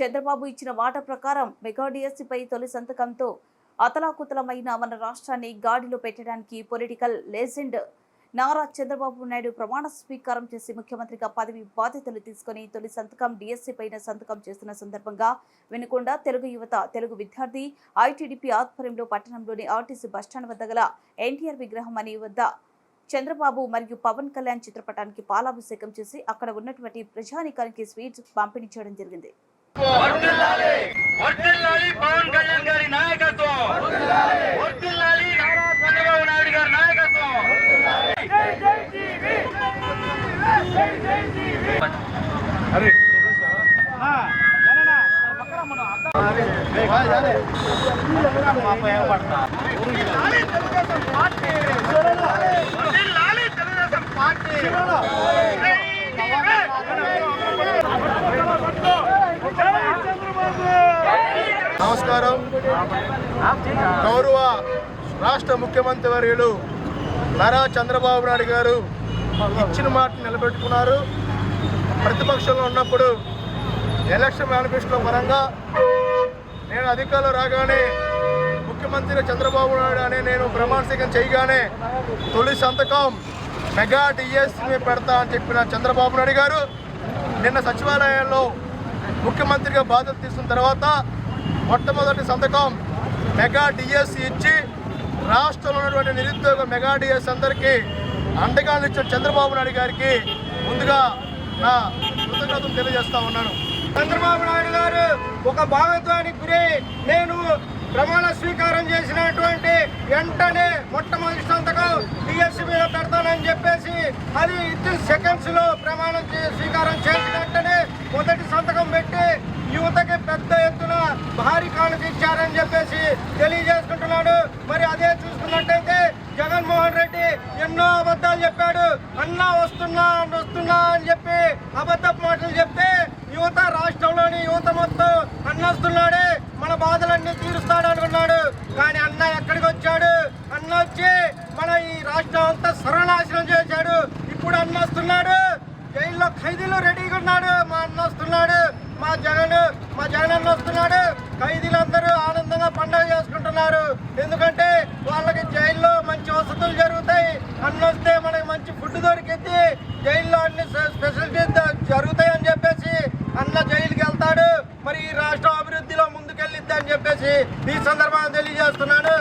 చంద్రబాబు ఇచ్చిన మాట ప్రకారం మెగా డిఎస్సిపై తొలి సంతకంతో అతలాకుతలమైన మన రాష్ట్రాన్ని గాడిలో పెట్టడానికి పొలిటికల్ లెజెండ్ నారా చంద్రబాబు నాయుడు ప్రమాణ స్వీకారం చేసి ముఖ్యమంత్రిగా పదవి బాధ్యతలు తీసుకుని తొలి సంతకం డిఎస్సీ పైన సంతకం చేస్తున్న సందర్భంగా వెనుకొండ తెలుగు యువత తెలుగు విద్యార్థి ఐటీడీపీ ఆధ్వర్యంలో పట్టణంలోని ఆర్టీసీ బస్టాండ్ వద్ద గల ఎన్టీఆర్ విగ్రహం అని వద్ద చంద్రబాబు మరియు పవన్ కళ్యాణ్ చిత్రపటానికి పాలాభిషేకం చేసి అక్కడ ఉన్నటువంటి ప్రజానికానికి స్వీట్స్ పంపిణీ చేయడం జరిగింది. వర్ధిల్లాలి పవన్ కళ్యాణ్ గారి నాయకత్వం. వర్ధిల్లాలి నారా చంద్రబాబు నాయుడు గారి నాయకత్వం. వర్ధిల్లాలి తెలుగుదేశం పార్టీ. నమస్కారం. గౌరవ రాష్ట్ర ముఖ్యమంత్రి వర్యులు నారా చంద్రబాబు నాయుడు గారు ఇచ్చిన మాట నిలబెట్టుకున్నారు. ప్రతిపక్షంలో ఉన్నప్పుడు ఎలక్షన్ మేనిఫెస్టో పరంగా నేను అధికారంలో రాగానే ముఖ్యమంత్రి చంద్రబాబు నాయుడు అనే నేను ప్రమాణస్వీకరణ చేయగానే తొలి సంతకం మెగా డిఎస్సీ పెడతా అని చెప్పిన చంద్రబాబు నాయుడు గారు నిన్న సచివాలయంలో ముఖ్యమంత్రిగా బాధ్యత తీసుకున్న తర్వాత మొట్టమొదటి సంతకం మెగా డిఎస్సి ఇచ్చి రాష్ట్రంలో ఉన్నటువంటి నిరుద్యోగ మెగా డిఎస్ అందరికీ అండగా నిచ్చిన చంద్రబాబు నాయుడు గారికి ముందుగా నా కృతజ్ఞతలు తెలియజేస్తా ఉన్నాను. చంద్రబాబు నాయుడు గారు ఒక భాగత్వానికి గురి నేను ప్రమాణ స్వీకారం చేసినటువంటి వెంటనే మొట్టమొదటి సంతకం డిఎస్సి మీద పెడతానని చెప్పేసి అది ఇద్దరు సెకండ్స్లో ప్రమాణం స్వీకారం చేసిన వెంటనే అన్నా వస్తున్నా వస్తున్నా అని చెప్పి అబద్ధపు మాటలు చెప్తే యువత రాష్ట్రంలోని యువత మొత్తం అన్నొస్తున్నాడే మన బాధలన్నీ తీరుస్తాడు అనుకున్నాడు. కానీ అన్న ఎక్కడికి వచ్చాడు? అన్న వచ్చి మన ఈ రాష్ట్రం అంతా సర్వనాశనం చేశాడు. ఇప్పుడు అన్న వస్తున్నాడు. జైల్లో ఖైదీలు రెడీగా ఉన్నాడు. మా అన్న వస్తున్నాడు. మా జగన్ మా జగన్ అన్న వస్తున్నాడు. ఖైదీలందరూ ఆనంద చేస్తాడు. మరి ఈ రాష్ట్రం అభివృద్ధిలో ముందుకెళ్ళిద్దని చెప్పేసి ఈ సందర్భంగా తెలియజేస్తున్నాడు.